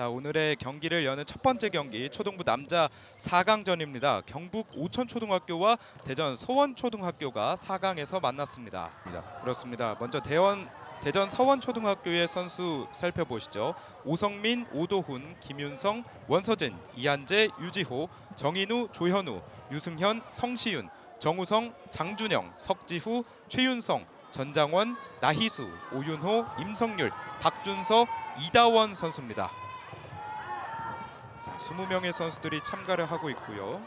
자 오늘의 경기를 여는 첫 번째 경기 초등부 남자 4강전입니다. 경북 오천초등학교와 대전 서원초등학교가 4강에서 만났습니다. 그렇습니다. 먼저 대원 대전 서원초등학교의 선수 살펴보시죠. 오성민, 오도훈, 김윤성, 원서진, 이한재, 유지호, 정인우, 조현우, 유승현, 성시윤, 정우성, 장준영, 석지후, 최윤성, 전장원, 나희수, 오윤호, 임성률, 박준서, 이다원 선수입니다. 자, 20명의 선수들이 참가를 하고 있고요.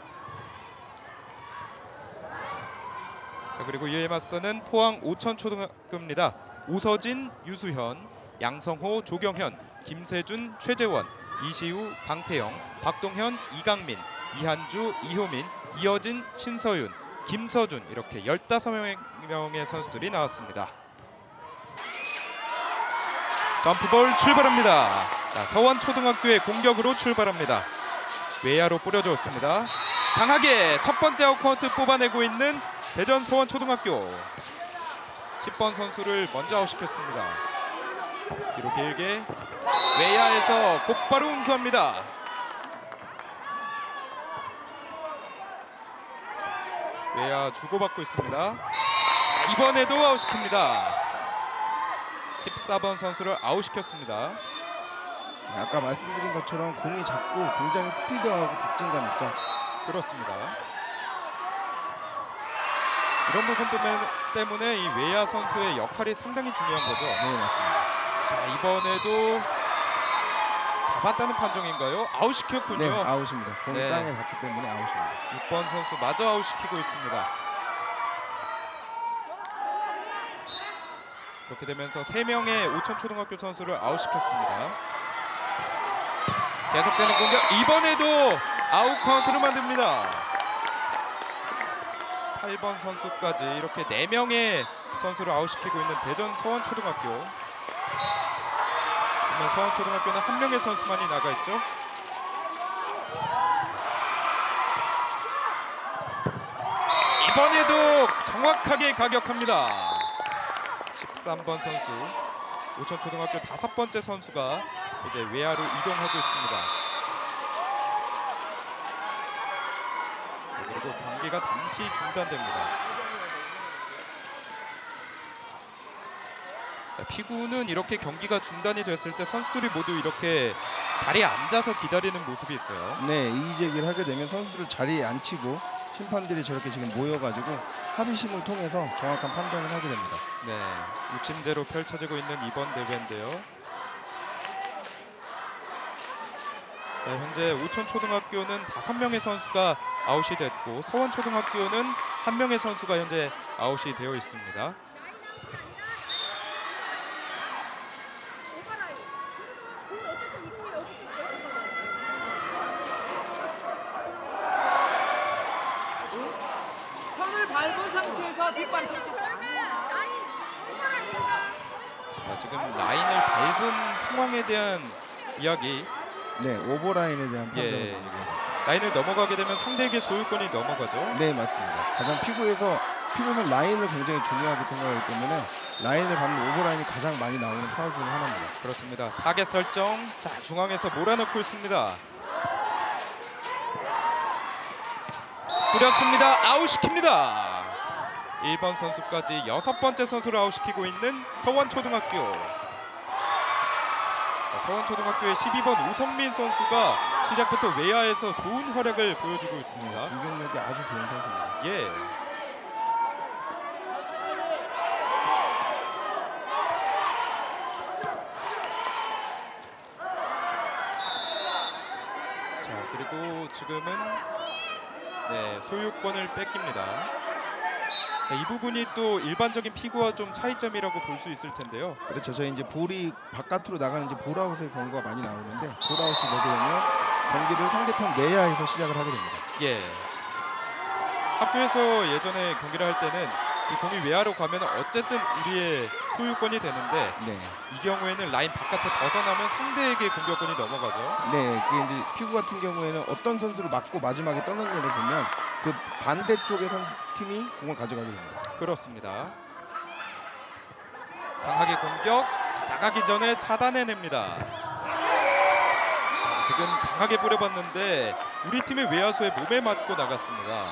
자, 그리고 이에 맞서는 포항 오천초등학교입니다. 오서진, 유수현, 양성호, 조경현, 김세준, 최재원, 이시우, 강태영, 박동현, 이강민, 이한주, 이효민, 이어진, 신서윤, 김서준 이렇게 15명의 선수들이 나왔습니다. 점프볼 출발합니다. 자, 서원 초등학교의 공격으로 출발합니다. 외야로 뿌려줬습니다. 강하게 첫 번째 아웃카운트 뽑아내고 있는 대전 서원 초등학교 10번 선수를 먼저 아웃시켰습니다. 뒤로 길게 외야에서 곧바로 응수합니다. 외야 주고받고 있습니다. 자, 이번에도 아웃시킵니다. 14번 선수를 아웃시켰습니다. 네, 아까 말씀드린 것처럼 공이 작고 굉장히 스피드하고 박진감 있죠. 그렇습니다. 이런 부분 때문에, 때문에 이 외야 선수의 역할이 상당히 중요한 거죠. 네 맞습니다. 자 이번에도 잡았다는 판정인가요? 아웃시켰군요. 네 아웃입니다. 공이 네. 땅에 닿기 때문에 아웃입니다. 6번 선수 마저 아웃시키고 있습니다. 이렇게 되면서 3명의 오천초등학교 선수를 아웃시켰습니다. 계속되는 공격 이번에도 아웃 카운트를 만듭니다. 8번 선수까지 이렇게 4명의 선수를 아웃시키고 있는 대전 서원초등학교 서원초등학교는 한 명의 선수만이 나가 있죠. 이번에도 정확하게 가격합니다. 13번 선수 오천초등학교 다섯 번째 선수가 이제 외야로 이동하고 있습니다. 자, 그리고 경기가 잠시 중단됩니다. 자, 피구는 이렇게 경기가 중단이 됐을 때 선수들이 모두 이렇게 자리에 앉아서 기다리는 모습이 있어요. 네 이의 제기를 하게 되면 선수를 자리에 앉히고 심판들이 저렇게 지금 모여가지고 합의심을 통해서 정확한 판단을 하게 됩니다. 네, 우침제로 펼쳐지고 있는 이번 대회인데요. 자, 현재 우천초등학교는 다섯 명의 선수가 아웃이 됐고 서원초등학교는 한 명의 선수가 현재 아웃이 되어 있습니다. 손을 밟은 상태에서 뒷발이 자, 지금 라인을 밟은 상황에 대한 이야기. 네 오버라인에 대한 판정을 예. 얘기합니다. 라인을 넘어가게 되면 상대에게 소유권이 넘어가죠. 네 맞습니다. 가장 피구에서 피구에서 라인을 굉장히 중요하게 생각하기 때문에 라인을 밟는 오버라인이 가장 많이 나오는 파울 중 하나입니다. 그렇습니다. 타겟 설정. 자, 중앙에서 몰아넣고 있습니다. 뿌렸습니다. 아웃시킵니다. 1번 선수까지 여섯 번째 선수를 아웃시키고 있는 서원초등학교. 자, 서원초등학교의 12번 우성민 선수가 시작부터 외야에서 좋은 활약을 보여주고 있습니다. 유격력이 아주 좋은 선수입니다. 예. 자 그리고 지금은 네 소유권을 뺏깁니다. 자 이 부분이 또 일반적인 피구와 좀 차이점이라고 볼 수 있을 텐데요. 그렇죠. 저희 이제 볼이 바깥으로 나가는 이제 볼아웃의 경우가 많이 나오는데 볼아웃이 되게 되면 경기를 상대편 내야에서 시작을 하게 됩니다. 예. 학교에서 예전에 경기를 할 때는 이 공이 외야로 가면 어쨌든 우리의 소유권이 되는데 네, 이 경우에는 라인 바깥에 벗어나면 상대에게 공격권이 넘어가죠. 네, 그게 이제 피구 같은 경우에는 어떤 선수를 맞고 마지막에 일을 보면 그 반대쪽의 선수 팀이 공을 가져가게 됩니다. 그렇습니다. 강하게 공격. 자, 나가기 전에 차단해냅니다. 지금 강하게 뿌려봤는데 우리 팀의 외야수의 몸에 맞고 나갔습니다.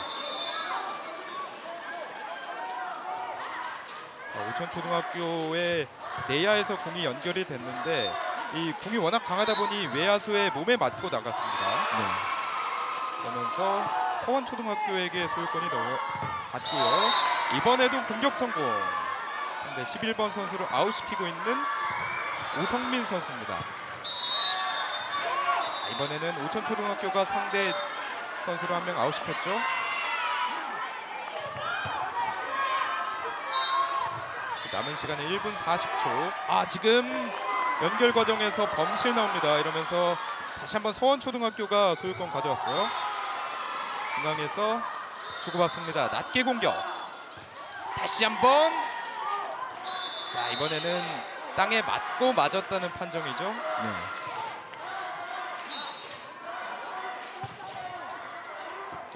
오천초등학교의 내야에서 공이 연결이 됐는데 이 공이 워낙 강하다 보니 외야수의 몸에 맞고 나갔습니다. 네. 그러면서 서원초등학교에게 소유권이 넘어갔고요. 이번에도 공격 성공. 상대 11번 선수를 아웃시키고 있는 오성민 선수입니다. 자, 이번에는 오천초등학교가 상대 선수를 한명 아웃시켰죠. 남은 시간은 1분 40초. 아 지금 연결 과정에서 범실 나옵니다. 이러면서 다시 한번 서원초등학교가 소유권 가져왔어요. 중앙에서 주고받습니다. 낮게 공격. 다시 한번. 자 이번에는 땅에 맞고 맞았다는 판정이죠. 네.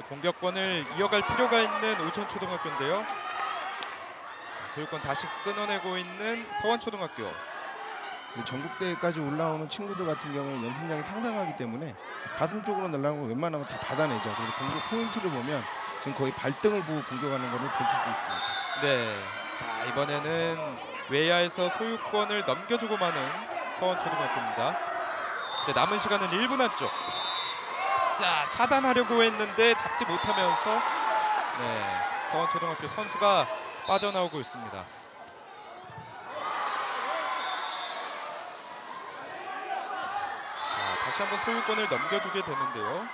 공격권을 이어갈 필요가 있는 오천초등학교인데요. 자, 소유권 다시 끊어내고 있는 서원초등학교. 이 전국대회까지 올라오는 친구들 같은 경우는 연습량이 상당하기 때문에 가슴 쪽으로 날아가는 거 웬만하면 다 받아내죠. 그래서 공격 포인트를 보면 지금 거의 발등을 보고 공격하는 것을 볼수 있습니다. 네. 자 이번에는 외야에서 소유권을 넘겨주고 마는 서원초등학교입니다. 이제 남은 시간은 1분 안쪽. 자 차단하려고 했는데 잡지 못하면서 네 서원초등학교 선수가 빠져나오고 있습니다. 자 다시 한번 소유권을 넘겨주게 되는데요.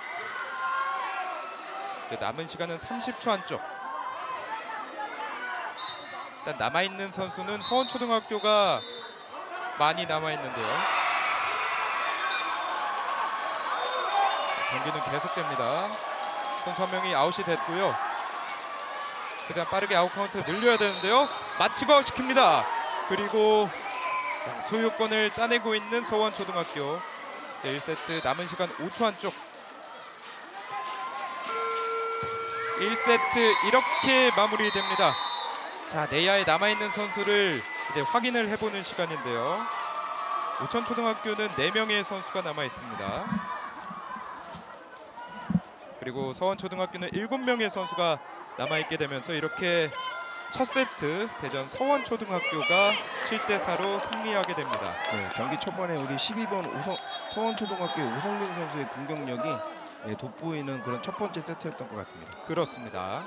이제 남은 시간은 30초 안쪽. 일단 남아 있는 선수는 서원초등학교가 많이 남아 있는데요. 경기는 계속됩니다. 선수 한 명이 아웃이 됐고요. 최대한 빠르게 아웃 카운트 늘려야 되는데요. 마치고 아웃시킵니다. 그리고 자, 소유권을 따내고 있는 서원초등학교. 이제 1세트 남은 시간 5초 안쪽. 1세트 이렇게 마무리됩니다. 자 내야에 남아 있는 선수를 이제 확인을 해보는 시간인데요. 오천초등학교는 4명의 선수가 남아 있습니다. 그리고 서원초등학교는 7명의 선수가 남아 있게 되면서 이렇게 첫 세트 대전 서원초등학교가 7대 4로 승리하게 됩니다. 네, 경기 초반에 우리 12번 오성, 서원초등학교 오성민 선수의 공격력이 네, 돋보이는 그런 첫 번째 세트였던 것 같습니다. 그렇습니다.